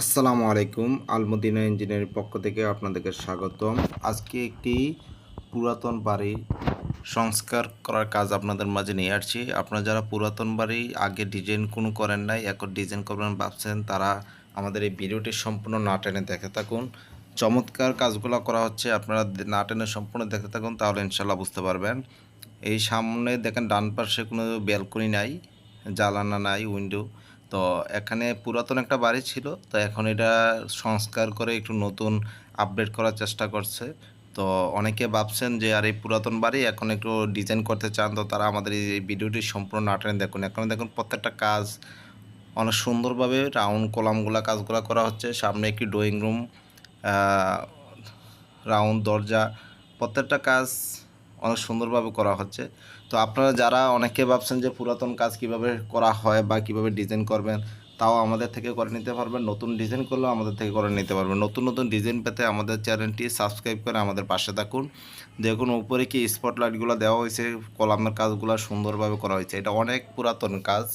আসসালামু আলাইকুম, আলমদিনা ইঞ্জিনিয়ারিং পক্ষ থেকে আপনাদেরকে স্বাগতম। আজকে একটি পুরাতন বাড়ি সংস্কার করার কাজ আপনাদের মাঝে নিয়ে আসছি। আপনারা যারা পুরাতন বাড়ি আগে ডিজাইন কোনো করেন নাই, এখন ডিজাইন করবেন ভাবছেন, তারা আমাদের এই ভিডিওটি সম্পূর্ণ না টেনে দেখে থাকুন। চমৎকার কাজগুলো করা হচ্ছে, আপনারা না টেনে সম্পূর্ণ দেখতে থাকুন, তাহলে ইনশাল্লাহ বুঝতে পারবেন। এই সামনে দেখেন ডান পাশে কোনো ব্যালকনি নাই জ্বালানা নাই উইন্ডো তো এখানে পুরাতন একটা বাড়ি ছিল, তো এখন এটা সংস্কার করে একটু নতুন আপডেট করার চেষ্টা করছে। তো অনেকে ভাবছেন যে, আর এই পুরাতন বাড়ি, এখন একটু ডিজাইন করতে চান, তো তারা আমাদের এই ভিডিওটি সম্পূর্ণ নাটেনে দেখুন। এখন দেখুন প্রত্যেকটা কাজ অনেক সুন্দরভাবে রাউন্ড কলামগুলা কাজগুলো করা হচ্ছে। সামনে একটি ড্রয়িং রুম রাউন্ড দরজা, প্রত্যেকটা কাজ অনেক সুন্দরভাবে করা হচ্ছে। তো আপনারা যারা অনেকে ভাবছেন যে পুরাতন কাজ কীভাবে করা হয় বা কীভাবে ডিজাইন করবেন, তাও আমাদের থেকে করে নিতে পারবেন। নতুন ডিজাইন করলেও আমাদের থেকে করে নিতে পারবেন। নতুন নতুন ডিজাইন পেতে আমাদের চ্যানেলটি সাবস্ক্রাইব করে আমাদের পাশে থাকুন। দেখুন, উপরে কি স্পটলাইটগুলো দেওয়া হয়েছে, কলামের কাজগুলো সুন্দরভাবে করা হয়েছে। এটা অনেক পুরাতন কাজ।